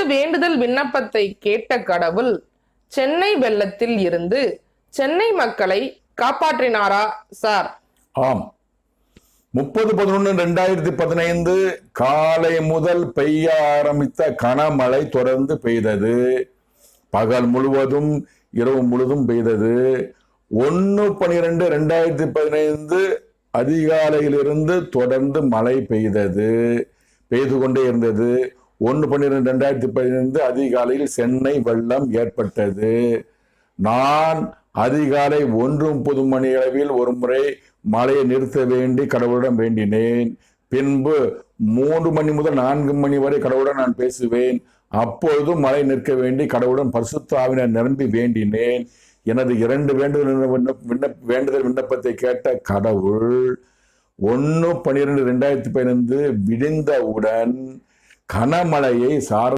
தனது வேண்டுதல் விண்ணப்பத்தை கேட்ட கடவுள் சென்னை வெள்ளத்தில் இருந்து சென்னை மக்களை காப்பாற்றினாரா சார்? ஆம். முப்பது பதினொன்று ரெண்டாயிரத்தி பதினைந்து காலை முதல் பெய்ய ஆரம்பித்த கனமழை தொடர்ந்து பெய்தது. பகல் முழுவதும் இரவு முழுதும் பெய்தது. ஒன்று பனிரெண்டு ரெண்டாயிரத்தி பதினைந்து அதிகாலையிலிருந்து தொடர்ந்து மழை பெய்தது. பெய்து கொண்டே இருந்தது. ஒன்று பன்னிரெண்டு ரெண்டாயிரத்தி பதினைந்து அதிகாலையில் சென்னை வெள்ளம் ஏற்பட்டது. நான் அதிகாலை ஒன்று முப்பது மணி அளவில் ஒரு முறை மழையை நிறுத்த வேண்டி கடவுளிடம் வேண்டினேன். பின்பு மூன்று மணி முதல் நான்கு மணி வரை கடவுளுடன் நான் பேசுவேன். அப்பொழுதும் மழை நிற்க வேண்டி கடவுளுடன் பரிசுத்தாவினர் நிரம்பி வேண்டினேன். எனது இரண்டு வேண்டுதல் விண்ணப்ப விண்ணப்ப வேண்டுதல் விண்ணப்பத்தை கேட்ட கடவுள் ஒன்று பன்னிரெண்டு ரெண்டாயிரத்தி பதினைந்து விடிந்தவுடன் கனமழையை சார்